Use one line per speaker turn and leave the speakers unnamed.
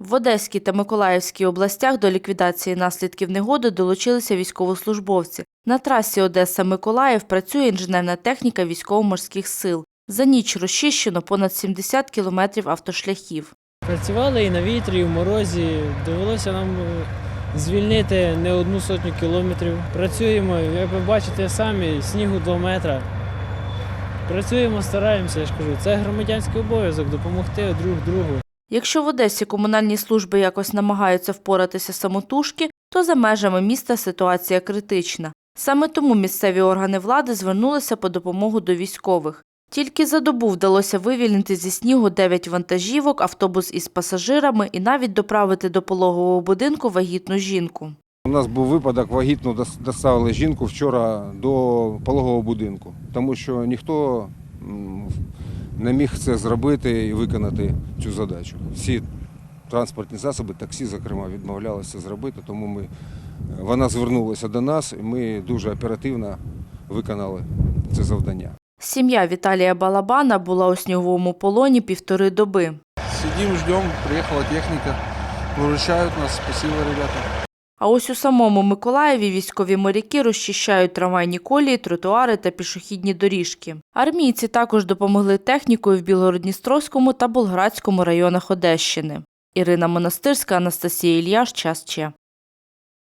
В Одеській та Миколаївській областях до ліквідації наслідків негоди долучилися військовослужбовці. На трасі Одеса-Миколаїв працює інженерна техніка військово-морських сил. За ніч розчищено понад 70 кілометрів автошляхів.
Працювали і на вітрі, і в морозі. Довелося нам е, звільнити не одну сотню кілометрів. Працюємо, як ви бачите самі, снігу 2 метра. Працюємо, стараємося, я ж кажу. Це громадянський обов'язок допомогти друг другу.
Якщо в Одесі комунальні служби якось намагаються впоратися самотужки, то за межами міста ситуація критична. Саме тому місцеві органи влади звернулися по допомогу до військових. Тільки за добу вдалося вивільнити зі снігу 9 вантажівок, автобус із пасажирами і навіть доправити до пологового будинку вагітну жінку.
У нас був випадок, вагітну дос- доставили жінку вчора до пологового будинку, тому що ніхто не міг це зробити і виконати цю задачу. Всі транспортні засоби, таксі, зокрема, відмовлялися зробити, тому ми, вона звернулася до нас, і ми дуже оперативно виконали це завдання.
Сім'я Віталія Балабана була у сніговому полоні півтори доби.
Сидим, ждем, приехала техника, выручают нас, спасибо, ребята.
А ось у самому Миколаєві військові моряки розчищають трамвайні колії, тротуари та пішохідні доріжки. Армійці також допомогли технікою в Білгородністровському та Болградському районах Одещини. Ірина Монастирська, Анастасія Ільяш, Час Че.